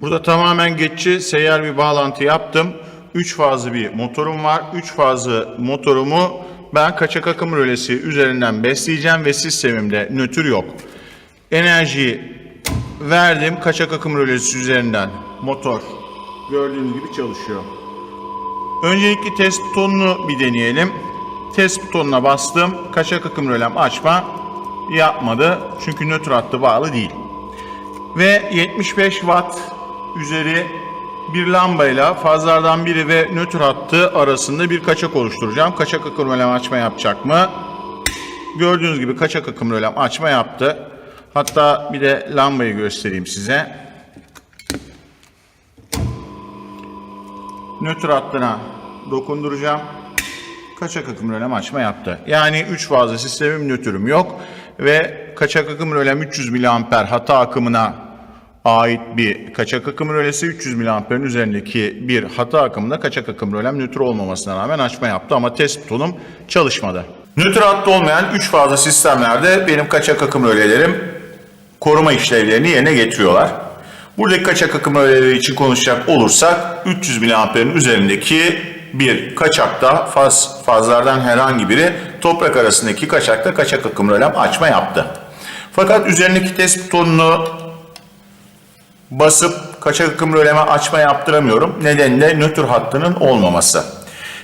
Burada tamamen geçici seyyar bir bağlantı yaptım. 3 fazlı bir motorum var. 3 fazlı motorumu ben kaçak akım rölesi üzerinden besleyeceğim ve sistemimde nötr yok. Enerjiyi verdim kaçak akım rölesi üzerinden motor gördüğünüz gibi çalışıyor. Öncelikle test butonunu bir deneyelim. Test butonuna bastım. Kaçak akım rölem açma yapmadı. Çünkü nötr hattı bağlı değil. Ve 75 watt üzeri bir lambayla fazlardan biri ve nötr hattı arasında bir kaçak oluşturacağım. Kaçak akım rölem açma yapacak mı? Gördüğünüz gibi kaçak akım rölem açma yaptı. Hatta bir de lambayı göstereyim size. Nötr hattına dokunduracağım. Kaçak akım rölem açma yaptı. Yani 3 fazla sistemim nötrüm yok ve kaçak akım rölem 300 mA hata akımına ait bir kaçak akım rölesi 300 mA'nin üzerindeki bir hata akımında kaçak akım rölem nötr olmamasına rağmen açma yaptı ama test butonum çalışmadı. Nötr hattı olmayan 3 fazla sistemlerde benim kaçak akım rölelerim koruma işlevlerini yerine getiriyorlar. Buradaki kaçak akım röleleri için konuşacak olursak 300 mAh'nin üzerindeki bir kaçakta faz, fazlardan herhangi biri toprak arasındaki kaçakta kaçak akım rölem açma yaptı. Fakat üzerindeki test butonunu basıp kaçak akım röleme açma yaptıramıyorum. Nedeni de nötr hattının olmaması.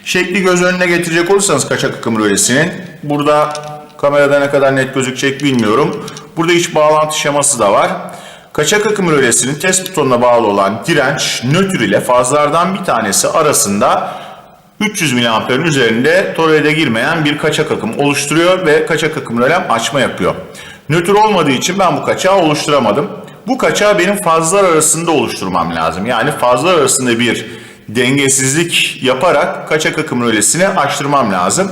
Şekli göz önüne getirecek olursanız kaçak akım rölesinin burada kamerada ne kadar net gözükecek bilmiyorum. Burada iç bağlantı şeması da var. Kaçak akım rölesinin test butonuna bağlı olan direnç nötr ile fazlardan bir tanesi arasında 300 mAh'ın üzerinde tolere girmeyen bir kaçak akım oluşturuyor ve kaçak akım rölem açma yapıyor. Nötr olmadığı için ben bu kaçağı oluşturamadım. Bu kaçağı benim fazlar arasında oluşturmam lazım. Yani fazlar arasında bir dengesizlik yaparak kaçak akım rölesini açtırmam lazım.